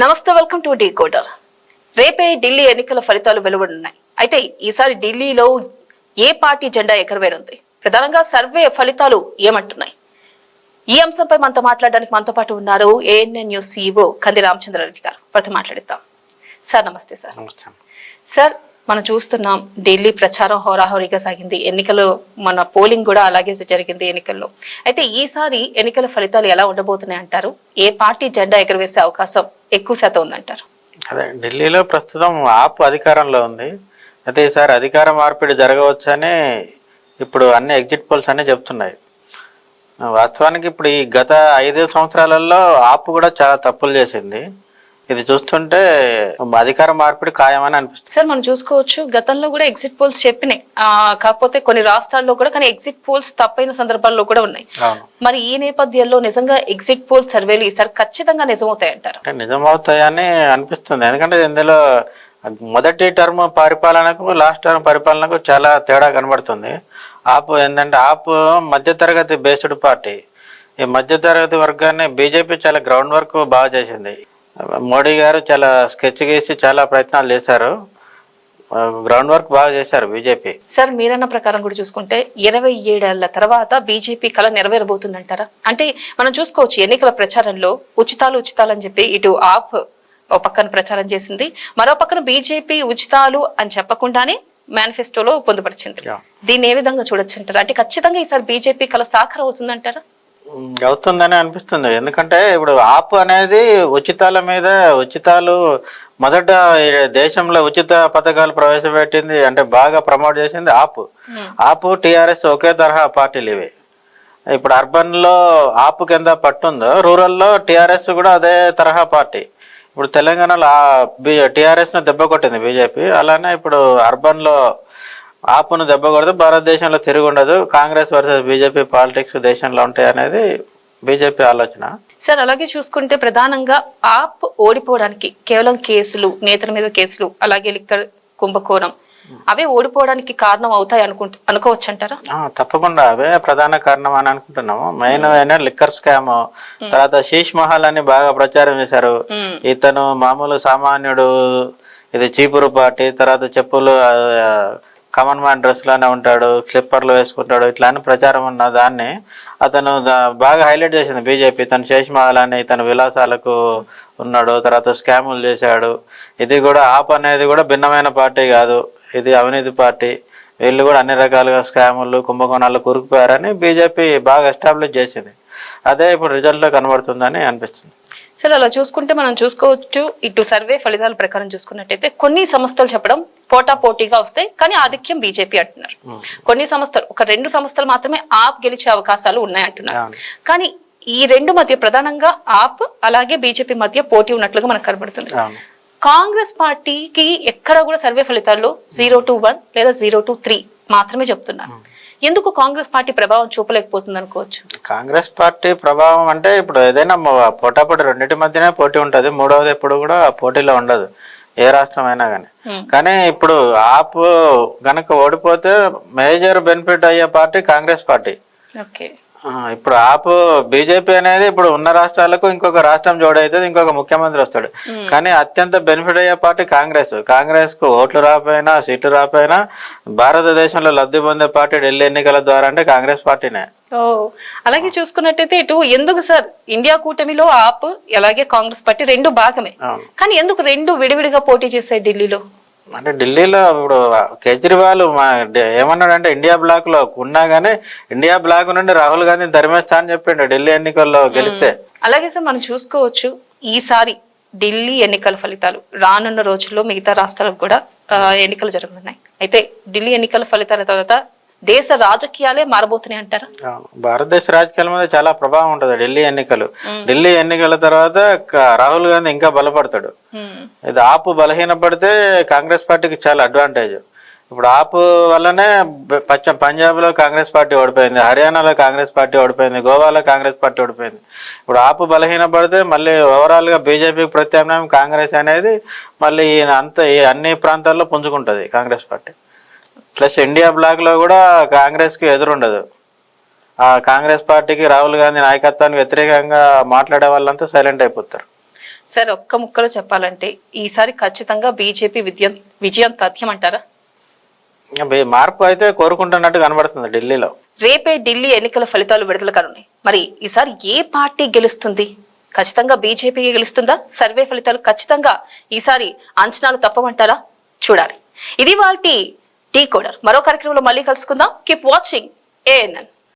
నమస్తే welcome to D quarter రేపే ఢిల్లీ ఎన్నికల ఫలితాలు వెలువడున్నాయి. అయితే ఈసారి ఢిల్లీలో ఏ పార్టీ జెండా ఎగరవేనుంది ప్రధానంగా సర్వే ఫలితాలు ఏమంటున్నాయి? ఈ అంశంపై మనతో మాట్లాడడానికి మనతో పాటు ఉన్నారు ఏఎన్ఎన్ న్యూస్ సీఈఓ కంది రామచంద్రారెడ్డి గారు. వారితో మాట్లాడిద్దాం. సార్ నమస్తే సార్. సార్ మనం చూస్తున్నాం ఢిల్లీ ప్రచారం హోరాహోరీగా సాగింది. ఎన్నికలు మన పోలింగ్ కూడా అలాగే జరిగింది ఎన్నికల్లో. అయితే ఈసారి ఎన్నికల ఫలితాలు ఎలా ఉండబోతున్నాయి అంటారు? ఏ పార్టీ జెండా ఎగరవేసే అవకాశం ఎక్కువ శాతం ఉందంటారు? అదే ఢిల్లీలో ప్రస్తుతం ఆప్ అధికారంలో ఉంది. అయితే ఈసారి అధికార మార్పిడి జరగవచ్చని ఇప్పుడు అన్ని ఎగ్జిట్ పోల్స్ అన్ని చెప్తున్నాయి. వాస్తవానికి ఇప్పుడు ఈ గత ఐదు సంవత్సరాలలో ఆప్ కూడా చాలా తప్పులు చేసింది. ఇది చూస్తుంటే అధికార మార్పిడి ఖాయమని అనిపిస్తుంది. సార్ మనం చూసుకోవచ్చు. గతంలో కూడా ఎగ్జిట్ పోల్స్ చెప్పినాయి. కాకపోతే కొన్ని రాష్ట్రాల్లో కూడా కానీ ఎగ్జిట్ పోల్స్ తప్పైన సందర్భాల్లో కూడా ఉన్నాయి. మరి ఈ నేపథ్యంలో నిజంగా ఎగ్జిట్ పోల్ సర్వేలు ఈసారి ఖచ్చితంగా నిజమవుతాయి అంటారు? అంటే నిజమవుతాయని అనిపిస్తుంది. ఎందుకంటే ఇందులో మొదటి టర్మ్ పరిపాలనకు లాస్ట్ టర్మ్ పరిపాలనకు చాలా తేడా కనబడుతుంది. ఆపు ఏంటంటే ఆపు మధ్యతరగతి బేస్డ్ పార్టీ ఈ మధ్యతరగతి వర్గాన్ని బీజేపీ చాలా గ్రౌండ్ వర్క్ బాగా చేసింది. మోడీ గారు చాలా స్కెచ్ గీసి చాలా ప్రయత్నాలు చేశారు. గ్రౌండ్ వర్క్ బాగా చేశారు బీజేపీ. సార్ మీరన్న ప్రకారం కూడా చూసుకుంటే ఇరవై ఏడేళ్ళ తర్వాత బీజేపీ కళ నెరవేరబోతుందంటారా? అంటే మనం చూసుకోవచ్చు ఎన్నికల ప్రచారంలో ఉచితాలు ఉచితాలు అని చెప్పి ఇటు ఆప్ ఒక పక్కన ప్రచారం చేసింది. మరో పక్కన బీజేపీ ఉచితాలు అని చెప్పకుండానే మేనిఫెస్టోలో పొందుపరిచింది. దీన్ని ఏ విధంగా చూడొచ్చు అంటారు అంటే ఖచ్చితంగా ఈసారి బీజేపీ కళ సాకారం అవుతుందంటారా అవుతుందని అనిపిస్తుంది. ఎందుకంటే ఇప్పుడు ఆప్ అనేది ఉచితాల మీద ఉచితాలు మొదట దేశంలో ఉచిత పథకాలు ప్రవేశపెట్టింది అంటే బాగా ప్రమోట్ చేసింది ఆప్. ఆప్ టిఆర్ఎస్ ఒకే తరహా పార్టీలు ఇవి. ఇప్పుడు అర్బన్లో ఆప్ కింద పట్టుందో రూరల్లో టిఆర్ఎస్ కూడా అదే తరహా పార్టీ. ఇప్పుడు తెలంగాణలో టిఆర్ఎస్ను దెబ్బ కొట్టింది బీజేపీ. అలానే ఇప్పుడు అర్బన్లో ఆపును దెబ్బ కొడితే భారతదేశంలో తిరిగి ఉండదు కాంగ్రెస్ వర్సెస్ బీజేపీ పాలిటిక్స్ దేశంలో ఉంటాయి అనేది బీజేపీ ఆలోచన. సార్ అలాగే చూసుకుంటే ప్రధానంగా ఆప్ ఓడిపోవడానికి కేవలం కేసులు నేతల మీద కేసులు అలాగే లిక్కర్ కుంభకోణం అవే ఓడిపోవడానికి కారణం అవుతాయి అనుకుంటు అనుకోవచ్చు అంటారా తప్పకుండా అవే ప్రధాన కారణం అని అనుకుంటున్నాము. మెయిన్ అయినా లిక్కర్ స్కామ్. తర్వాత శీష్ మహల్ అని బాగా ప్రచారం చేశారు. ఇతను మామూలు సామాన్యుడు ఇది చీపురు పార్టీ తర్వాత చెప్పులు కామన్ మ్యాన్ డ్రెస్లోనే ఉంటాడు స్లిప్పర్లు వేసుకుంటాడు ఇట్లా అని ప్రచారం ఉన్న దాన్ని అతను బాగా హైలైట్ చేసింది బీజేపీ తను శేషమాలని అని తన విలాసాలకు ఉన్నాడు తర్వాత స్కాములు చేశాడు. ఇది కూడా ఆప్ అనేది కూడా భిన్నమైన పార్టీ కాదు. ఇది అవినీతి పార్టీ. వీళ్ళు కూడా అన్ని రకాలుగా స్కాములు కుంభకోణాలు కురుకుపోయారని బీజేపీ బాగా ఎస్టాబ్లిష్ చేసింది. అదే ఇప్పుడు రిజల్ట్లో కనబడుతుందని అనిపిస్తుంది. సరే అలా చూసుకుంటే మనం చూసుకోవచ్చు. ఇటు సర్వే ఫలితాల ప్రకారం చూసుకున్నట్టయితే కొన్ని సంస్థలు చెప్పడం పోటా పోటీగా వస్తాయి కానీ ఆధిక్యం బీజేపీ అంటున్నారు. కొన్ని సంస్థలు ఒక రెండు సంస్థలు మాత్రమే ఆప్ గెలిచే అవకాశాలు ఉన్నాయి అంటున్నారు. అవును. కానీ ఈ రెండు మధ్య ప్రధానంగా ఆప్ అలాగే బీజేపీ మధ్య పోటీ ఉన్నట్లుగా మనకు కనబడుతుంది. కాంగ్రెస్ పార్టీకి ఎక్కడ కూడా సర్వే ఫలితాల్లో జీరో టు వన్ లేదా జీరో టు త్రీ మాత్రమే చెప్తున్నారు. ఎందుకు కాంగ్రెస్ పార్టీ ప్రభావం చూపలేకపోతుంది అనుకోవచ్చు? కాంగ్రెస్ పార్టీ ప్రభావం అంటే ఇప్పుడు ఏదైనా పోటాపోటీ రెండింటి మధ్యనే పోటీ ఉంటుంది మూడవది ఎప్పుడు కూడా పోటీలో ఉండదు ఏ రాష్ట్రం అయినా కానీ Hmm. కానీ ఇప్పుడు ఆప్ గనక ఓడిపోతే మేజర్ బెనిఫిట్ అయ్యే పార్టీ కాంగ్రెస్ పార్టీ. ఇప్పుడు ఆప్ బీజేపీ అనేది ఇప్పుడు ఉన్న రాష్ట్రాలకు ఇంకొక రాష్ట్రం జోడైతుంది ఇంకొక ముఖ్యమంత్రి వస్తాడు. కానీ అత్యంత బెనిఫిట్ అయ్యే పార్టీ కాంగ్రెస్. కాంగ్రెస్కు ఓట్లు రాపోయినా సీటు రాపోయినా భారతదేశంలో లబ్ధి పొందే పార్టీ ఢిల్లీ ఎన్నికల ద్వారా అంటే కాంగ్రెస్ పార్టీనే. అలాగే చూసుకున్నట్టయితే ఇటు ఎందుకు సార్? ఇండియా కూటమిలో ఆప్ అలాగే కాంగ్రెస్ పార్టీ రెండు భాగమే. కానీ ఎందుకు రెండు విడివిడిగా పోటీ చేశాయి ఢిల్లీలో? అంటే ఢిల్లీలో ఇప్పుడు కేజ్రీవాల్ ఏమన్నాడంటే ఇండియా బ్లాక్లో ఉన్నా గానీ ఇండియా బ్లాక్ నుండి రాహుల్ గాంధీ ధర్మేస్తా అని చెప్పిండు ఢిల్లీ ఎన్నికల్లో గెలిస్తే. అలాగే సార్ మనం చూసుకోవచ్చు ఈసారి ఢిల్లీ ఎన్నికల ఫలితాలు రానున్న రోజుల్లో మిగతా రాష్ట్రాలకు కూడా ఎన్నికలు జరగనున్నాయి. అయితే ఢిల్లీ ఎన్నికల ఫలితాల తర్వాత దేశ రాజకీయాలే మారబోతున్నాయి అంటారా. భారతదేశ రాజకీయాల మీద చాలా ప్రభావం ఉంటుంది ఢిల్లీ ఎన్నికలు. ఢిల్లీ ఎన్నికల తర్వాత రాహుల్ గాంధీ ఇంకా బలపడతాడు. ఇది ఆపు బలహీనపడితే కాంగ్రెస్ పార్టీకి చాలా అడ్వాంటేజ్. ఇప్పుడు ఆపు వల్లనే పశ్చిమ పంజాబ్లో కాంగ్రెస్ పార్టీ ఓడిపోయింది హర్యానాలో కాంగ్రెస్ పార్టీ ఓడిపోయింది గోవాలో కాంగ్రెస్ పార్టీ ఓడిపోయింది. ఇప్పుడు ఆపు బలహీనపడితే మళ్ళీ ఓవరాల్గా బీజేపీకి ప్రత్యామ్నాయం కాంగ్రెస్ అనేది మళ్ళీ అంత ఈ అన్ని ప్రాంతాల్లో పుంజుకుంటది కాంగ్రెస్ పార్టీ. ప్లస్ ఇండియా బ్లాక్లో కూడా కాంగ్రెస్కి ఎదురుండదు. ఆ కాంగ్రెస్ పార్టీకి రాహుల్ గాంధీ నాయకత్వానికి వ్యతిరేకంగా మాట్లాడే వాళ్ళంతా సైలెంట్ అయిపోతారు. సార్ ఒక్క ముక్కలో చెప్పాలంటే ఈసారి ఖచ్చితంగా బీజేపీ విజయం విజయం తథ్యం అంటారా? మార్పు అయితే కోరుకుంటున్నట్టు కనబడుతుంది ఢిల్లీలో. రేపే ఢిల్లీ ఎన్నికల ఫలితాలు విడుదల కానున్నాయి. మరి ఈసారి ఏ పార్టీ గెలుస్తుంది? ఖచ్చితంగా బీజేపీ గెలుస్తుందా? సర్వే ఫలితాలు ఖచ్చితంగా ఈసారి అంచనాలు తప్పమంటారా చూడాలి. ఇది వాళ్ళ టీ కోడర్ మరో కార్యక్రమంలో మళ్ళీ కలుసుకుందాం. Keep watching ANN